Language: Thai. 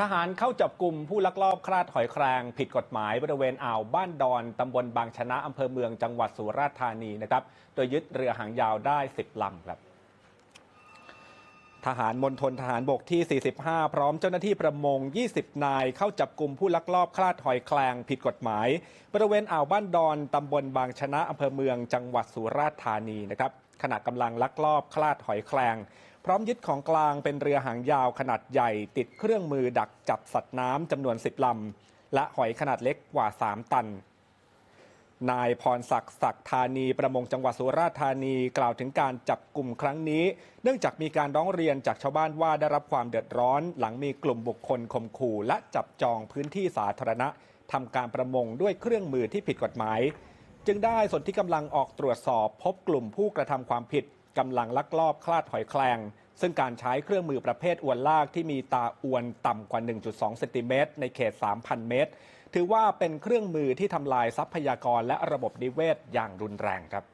ทหารเข้าจับกลุ่มผู้ลักลอบคลาดหอยแครง ผิดกฎหมายบริเวณอ่าวบ้านดอน ตำบลบางชนะ อำเภอเมืองจังหวัดสุราษฎร์ธานีนะครับ โดยยึดเรือหางยาวได้ 10ลำครับ ทหารมณฑลทหารบกที่ 45 พร้อมเจ้าหน้าที่ประมง 20 นาย เข้าจับกลุ่มผู้ลักลอบคลาดหอยแคลงผิดกฎหมาย บริเวณอ่าวบ้านดอน ตำบลบางชนะอำเภอเมืองจังหวัดสุราษฎร์ธานีนะครับขณะกำลังลักลอบคลาดหอยแคลงพร้อมยึดของกลางเป็นเรือหางยาวขนาดใหญ่ ติดเครื่องมือดักจับสัตว์น้ำจำนวน 10ลำและหอยขนาดเล็กกว่า 3 ตัน นายพรศักดิ์ศักดิ์ธานีประมงจังหวัดสุราษฎร์ธานีกล่าวถึงการจับกลุ่มครั้งนี้ เนื่องจากมีการร้องเรียนจากชาวบ้านว่าได้รับความเดือดร้อน หลังมีกลุ่มบุคคลข่มขู่และจับจองพื้นที่สาธารณะทำการประมงด้วยเครื่องมือที่ผิดกฎหมาย จึงได้ส่วนที่กำลังออกตรวจสอบพบกลุ่มผู้กระทำความผิดกำลังลักลอบคลาดหอยแคลง ซึ่งการใช้เครื่องมือประเภทอวนลากที่มีตาอวนต่ำกว่า 1.2 เซนติเมตรในเขต 3,000 เมตร ถือว่าเป็นเครื่องมือที่ทำลายทรัพยากรและระบบนิเวศอย่างรุนแรงครับ